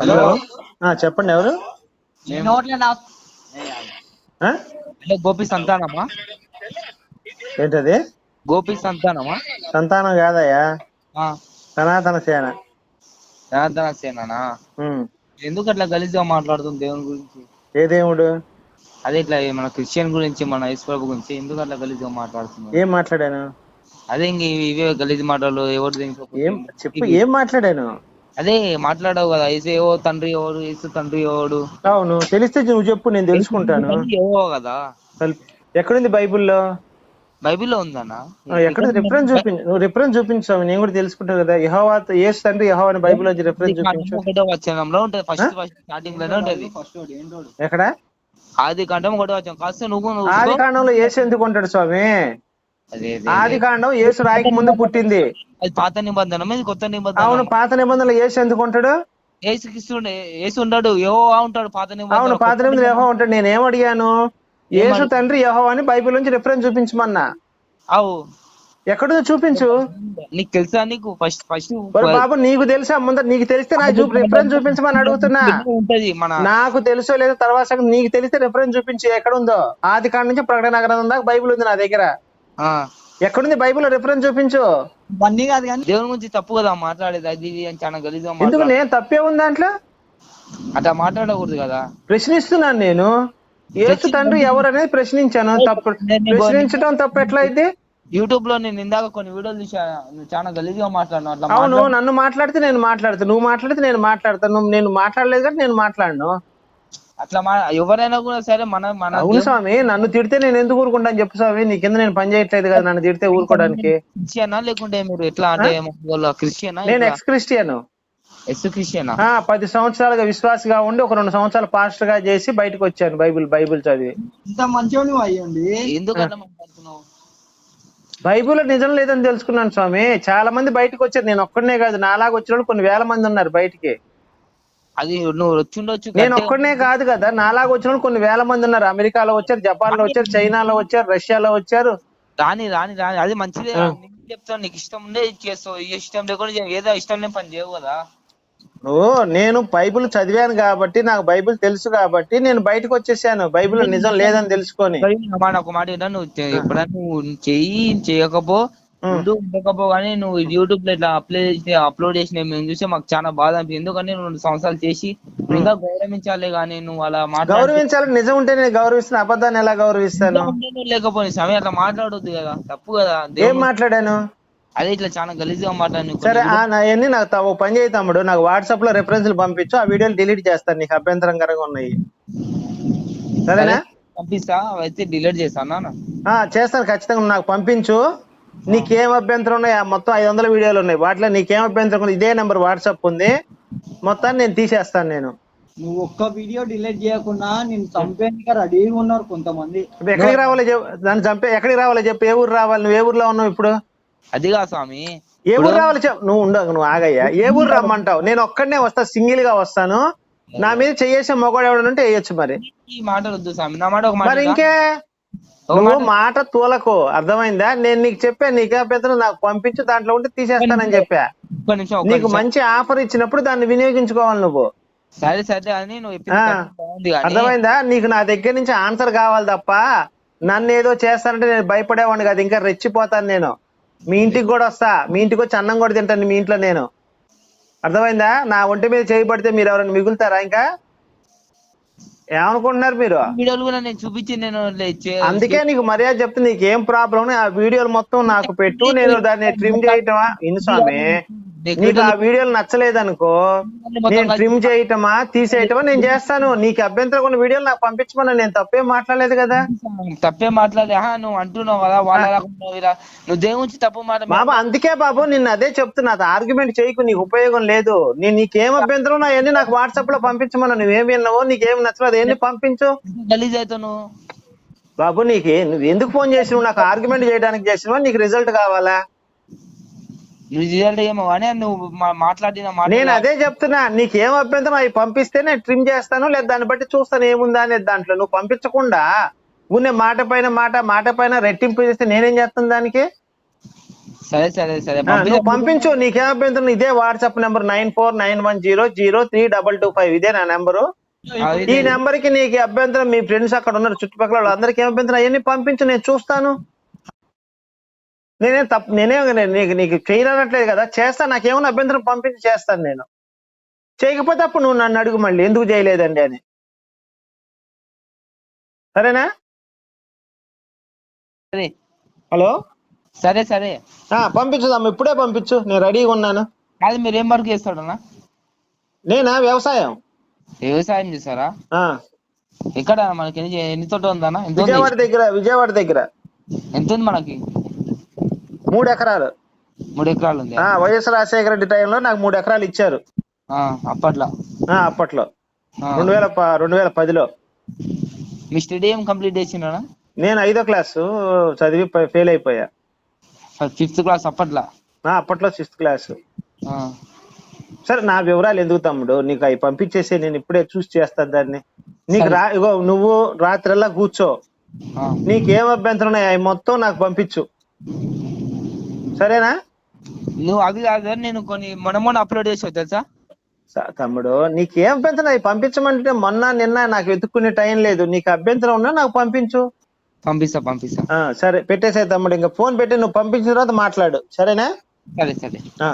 Hello? ఆ, చెప్పండి ఎవరు? గోపి సంతానమా? ఏంటది? గోపి సంతానమా? సంతానం కాదయ్యా. ఆ, సనాతన సేన. జనార్దన సేననా. ఎందుకు అట్లా గలీజ్గా మాట్లాడుతుంది దేవుని గురించి? ఏ దేవుడు? అదే ఇట్లా మన క్రిస్టియన్ గురించి మన ఈశ్వరపు గురించి ఎందుకు అట్లా గలీజ్గా మాట్లాడుతున్నారు ఏం మాట్లాడాను? అదే ఇంక ఇవి- ఇవే గలీజ్ మాటలు ఎవరు చెప్పు ఏం మాట్లాడాను? అదే మాట్లాడావు కదా ఏసే తండ్రి ఎవడు ఏసు తండ్రి ఎవడు? అవును తెలిస్తే నువ్వు చెప్పు నేను తెలుసుకుంటాను. ఎవరో కదా. ఎక్కడుంది బైబిల్లో? బైబిల్లో ఉందన్నా. ఎక్కడ రిఫరెన్స్ చూపించు నువ్వు రిఫరెన్స్ చూపించావు నేను కూడా తెలుసుకుంటాను కదా. యహోవా ఏసు తండ్రి యహోవా అని బైబిల్ నుంచి రిఫరెన్స్ చూపించు. ఒకటో వచనంలో ఉంటది ఫస్ట్ ఫస్ట్ స్టార్టింగ్లోనే ఉంటది. ఎక్కడ? ఆది కాండం ఒకటో వచ్చాం కాస్త నువ్వు ఆది కాండంలో ఏసు ఎందుకు ఉంటాడు స్వామి. ఆది కాండం ఏసు రాయికి ముందు పుట్టింది. అది పాత నిబంధన ఇది కొత్త నిబంధన. అవును పాత నిబంధనలు ఏసు ఎందుకు ఉంటాడు? క్రీస్తు ఏసు ఉండడు ఏవో ఉంటాడు పాత అవును నిబంధన పాత నిబంధనలు యహో ఉంటాడు. నేను ఏం అడిగాను? యేసు తండ్రి యహో అని బైబిల్ నుంచి రిఫరెన్స్ చూపించమన్నా. అవు. ఎక్కడుందో చూపించు. నీకు తెలుసా నీకు? ఫస్ట్ ఫస్ట్ బాబు నీకు తెలుసా? ముందర నీకు తెలిస్తే చూపి రిఫరెన్స్ చూపించమని అడుగుతున్నా. ఉంటది మన నాకు తెలుసో లేదో తర్వాత నీకు తెలిస్తే రిఫరెన్స్ చూపించి. ఎక్కడ ఉందో ఆది కాండ నుంచి ప్రకటన గ్రంథం దాకా బైబిల్ ఉంది నా దగ్గర. ఎక్కడుంది బైబిల్ రిఫరెన్స్ చూపించు. ఇవన్నీ కాదు కానీ దేవుని గురించి తప్పు కదా మాట్లాడేది అది ఇది అని చాలా గలీజ్గా ఎందుకు మాట్లాడు నేను తప్పే ఉంది దాంట్లో? అట్లా మాట్లాడకూడదు కదా. ప్రశ్నిస్తున్నాను నేను. యేసు తండ్రి ఎవరు అనేది ప్రశ్నించాను తప్పు. ప్రశ్నించడం తప్పు ఎట్లా అయితే యూట్యూబ్లో నేను ఇందాక కొన్ని వీడియోలు చూసా నువ్వు చాలా గలీజ్గా మాట్లాడినావు అట్లా అవును నన్ను మాట్లాడితే నేను మాట్లాడతాను నువ్వు మాట్లాడితే నేను మాట్లాడతాను నువ్వు- నేను మాట్లాడలేదు కాబట్టి నేను మాట్లాడను. అట్లా మా ఎవరైనా కూడా సరే మన మన అవును స్వామి నన్ను తిడితే నేను ఎందుకు ఊరుకుంటాను చెప్పు స్వామి? నీ కింద నేను పని చేయట్లేదు కదా నన్ను తిడితే ఊరుకోవడానికి. క్రిస్టియనా లేకుంటే మీరు ఎట్లా అంటే క్రిస్టియనా నేను ఎక్స్ క్రిస్టియన్ ఎస్ క్రిస్టియనా? ఆ పది సంవత్సరాలుగా విశ్వాసగా ఉండి ఒక రెండు సంవత్సరాలు పాస్టర్గా చేసి బయటకు వచ్చాను బైబిల్ బైబిల్ చదివి. ఇంత నువ్వు అయ్యండి. ఎందుకు అట్లా మాట్లాడుతున్నావు? బైబిల్ నిజం లేదని తెలుసుకున్నాను స్వామి. చాలా మంది బయటకు వచ్చారు. నేను ఒక్కడనే కాదు నాలాగా వచ్చిన వాళ్ళు కొన్ని వేల మంది ఉన్నారు బయటికి. అది నువ్వు వచ్చిండొచ్చు నేను గట్టిగా- ఒక్కడనే కాదు కదా. నాలాగా వచ్చిన కొన్ని వేల మంది ఉన్నారు. అమెరికాలో వచ్చారు జపాన్లో వచ్చారు చైనాలో వచ్చారు రష్యాలో వచ్చారు. రాని రాని రాని. అది మంచిదే నేను చెప్తాను నీకు ఇష్టం ఉండే చేస్తావు. ఇష్టం లేకుండా. ఏదో ఇష్టం లేని పని చేయవు కదా. నువ్వు నేను బైబిల్ చదివాను కాబట్టి నాకు బైబిల్ తెలుసు కాబట్టి నేను బయటకు వచ్చేసాను. బైబిల్ నిజం లేదని తెలుసుకొని. ఒక మాట నువ్వు ఎప్పుడైనా నువ్వు చెయ్యి చేయకపో. ముందు ఉండకపో కానీ నువ్వు యూట్యూబ్లో ఇట్లా అప్లై చేసి అప్లోడ్ చేసిన మేము చూసి మాకు చాలా బాధ అనిపించింది ఎందుకంటే నువ్వు రెండు సంవత్సరాలు చేసి ఇంకా గౌరవించాలి కానీ నువ్వు అలా మాట్లాడి గౌరవించాలని నిజం ఉంటే నేను గౌరవిస్తాను అబద్ధాన్ని ఎలా గౌరవిస్తాను? లేకపోతే సమయం అట్లా మాట్లాడొద్దు కదా తప్పు కదా ఏం మాట్లాడాను? అదే ఇట్లా చాలా గలీజ్గా మాట్లాడి సరే ఆ నా అన్ని నాకు త- ఓ పని చేయి తమ్ముడు నాకు వాట్సాప్లో రెఫరెన్స్లు పంపించు ఆ వీడియోలు డిలీట్ చేస్తాను నీకు అభ్యంతరంకరంగా ఉన్నాయి. సరేనా? పంపిస్తా అయితే డిలీట్ చేస్తాను చేస్తాను ఖచ్చితంగా నాకు పంపించు. నీకేం అభ్యంతరం ఉన్నాయి? ఆ మొత్తం ఐదు వందల వీడియోలు ఉన్నాయి. వాటిలో నీకేం అభ్యంతరం ఉంది? ఇదే నెంబర్ వాట్సాప్ ఉంది. మొత్తాన్ని నేను తీసేస్తాను నేను. నువ్వు ఒక్క వీడియో డిలీట్ చేయకుండా నేను చంపేందుకు రెడీగా ఉన్నారు కొంతమంది. ఎక్కడికి రావాలో చెప్పు? నన్ను చంపే ఎక్కడికి రావాలో చెప్పు? ఏ ఊరు రావాలి? నువ్వు ఏ ఊర్లో ఉన్నావు ఇప్పుడు? అదిగా స్వామి. ఏ ఊరు రావాలి చెప్పు? నువ్వు ఉండవు నువ్వు ఆగయ్యా. ఏ ఊరు రమ్మంటావు? నేను ఒక్కడనే వస్తా సింగిల్గా వస్తాను. నా మీద చేసే మొగోడు ఎవడంటే వేయొచ్చు మరి. ఈ మాటలు వద్దు స్వామి. నా మాట ఒక మాట మరి? ఇంకే? నువ్వు మాట తూలకు అర్థమైందా? నేను నీకు చెప్పా నీకే అభ్యంతరం నాకు పంపించు దాంట్లో ఉంటే తీసేస్తానని చెప్పా. నీకు మంచి ఆఫర్ ఇచ్చినప్పుడు దాన్ని వినియోగించుకోవాలి నువ్వు. సరే సరే అని నువ్వు అర్థమైందా? నీకు నా దగ్గర నుంచి ఆన్సర్ కావాలి తప్ప నన్ను ఏదో చేస్తానంటే నేను భయపడేవాడిని కాదు ఇంకా రెచ్చిపోతాను నేను. మీ ఇంటికి కూడా వస్తా. మీ ఇంటికి వచ్చి అన్నం కూడా తింటాను మీ ఇంట్లో నేను. అర్థమైందా? నా ఒంటి మీద చేయబడితే మీరు ఎవరైనా మిగులుతారా ఇంకా? ఏమనుకుంటున్నారు మీరు? వీడియోలు కూడా నేను చూపించి నేను అందుకే నీకు మర్యాద చెప్తే నీకు ఏం ప్రాబ్లం ఆ వీడియోలు మొత్తం నాకు పెట్టు నేను దాన్ని ట్రిమ్ చేయటమా? ఇను స్వామి. నీకు ఆ వీడియోలు నచ్చలేదనుకో నేను ట్రిమ్ చేయటమా తీసేయటమా నేను చేస్తాను. నీకు అభ్యంతరం ఉన్న వీడియోలు నాకు పంపించమన్నా నేను తప్పేం మాట్లాడలేదు కదా. తప్పే మాట్లాడే ఆహా, నువ్వు అంటున్నావు కదా వాళ్ళ రాకుండా ఇలా. నువ్వు దేవుని గురించి తప్పు మాట బాబా అందుకే బాబు నిన్ను అదే చెప్తున్నా. ఆర్గ్యుమెంట్ చేయకు నీకు ఉపయోగం లేదు. నేను నీకేం అభ్యంతరం నా అన్ని నాకు వాట్సాప్లో పంపించమన్నా నువ్వేం విన్నావో నీకేం నచ్చలేదు అన్ని పంపించు. గలీజ్ అవుతావు నువ్వు. బాబు నీకు నువ్వు ఎందుకు ఫోన్ చేసినావు? నాకు ఆర్గ్యుమెంట్ చేయడానికి చేసినావా? నీకు రిజల్ట్ కావాలా? నువ్వు రిజల్ట్ ఏమో కానీ నువ్వు మా- మాట్లాడిన మాట నేను అదే చెప్తున్నా నీకేం అభ్యంతరం? అవి పంపిస్తే నేను ట్రిమ్ చేస్తాను లేదా దాన్ని బట్టి చూస్తాను ఏముందా అనేది దాంట్లో. నువ్వు పంపించకుండా ఉన్న మాట పైన మాట మాట పైన రెట్టింపు చేస్తే నేనేం చేస్తాను దానికి? సరే సరే సరే. నువ్వు పంపించు. నీకేం అభ్యంతరం? ఇదే WhatsApp number nine four nine one zero zero three double two five. ఇదే నా నెంబరు. ఈ నెంబర్కి నీకు అభ్యంతరం మీ ఫ్రెండ్స్ అక్కడ ఉన్నారు చుట్టుపక్కల వాళ్ళందరికీ ఏం అభ్యంతరం? అవన్నీ పంపించు నేను చూస్తాను. నేనే తప్పు నేనే నీకు నీకు చేయనట్లేదు కదా చేస్తా నాకేమైనా అభ్యంతరం పంపించి చేస్తాను నేను. చేయకపోతే అప్పుడు నువ్వు నన్ను అడుగు మళ్ళీ ఎందుకు చేయలేదండి అని. సరేనా? సరే. హలో? సరే సరే. పంపించుదాం ఇప్పుడే పంపించు నేను రెడీగా ఉన్నాను. కాదు మీరు ఏం వర్క్ చేస్తాడన్నా నేనా వ్యవసాయం? వ్యవసాయం చేస్తారా? ఎక్కడ మనకి ఎన్ని తోట ఉందన్నా? విజయవాడ దగ్గర విజయవాడ దగ్గర. ఎంత ఉంది మనకి? మూడు ఎకరాలు. మూడు ఎకరాలు ఉంది వైఎస్ రాజశేఖర రెడ్డి టైంలో నాకు మూడు ఎకరాలు ఇచ్చారు. అప్పట్లో. అప్పట్లో. రెండు వేల రెండు వేల పదిలో. మీ స్టడీ ఏం కంప్లీట్ చేసిండ్రా నేను ఐదో క్లాసు చదివి ఫెయిల్ అయిపోయా. ఫిఫ్త్ క్లాస్ అప్పట్లో? అప్పట్లో సిక్స్త్ క్లాస్. సరే నా వివరాలు ఎందుకు తమ్ముడు? నీకు అవి పంపించేసి నేను ఇప్పుడే చూసి చేస్తాను దాన్ని. నీకు. రా ఇగో నువ్వు రాత్రల్లా కూర్చో. నీకేం అభ్యంతరం ఉన్నాయి అవి మొత్తం నాకు పంపించు. సరేనా? నువ్వు అవి కాదు నేను కొన్ని మొన్న మొన్న అప్లోడ్ చేసావు తెలుసా? తమ్ముడు నీకేం అభ్యంతరం అవి పంపించమంటే మొన్న నిన్న నాకు వెతుక్కునే టైం లేదు. నీకు అభ్యంతరం ఉన్నా నాకు పంపించు. పంపిస్తా పంపిస్తా. సరే పెట్టేసే తమ్ముడు. ఇంకా ఫోన్ పెట్టి నువ్వు పంపించిన తర్వాత మాట్లాడు. సరేనా? సరే సరే. ఆ.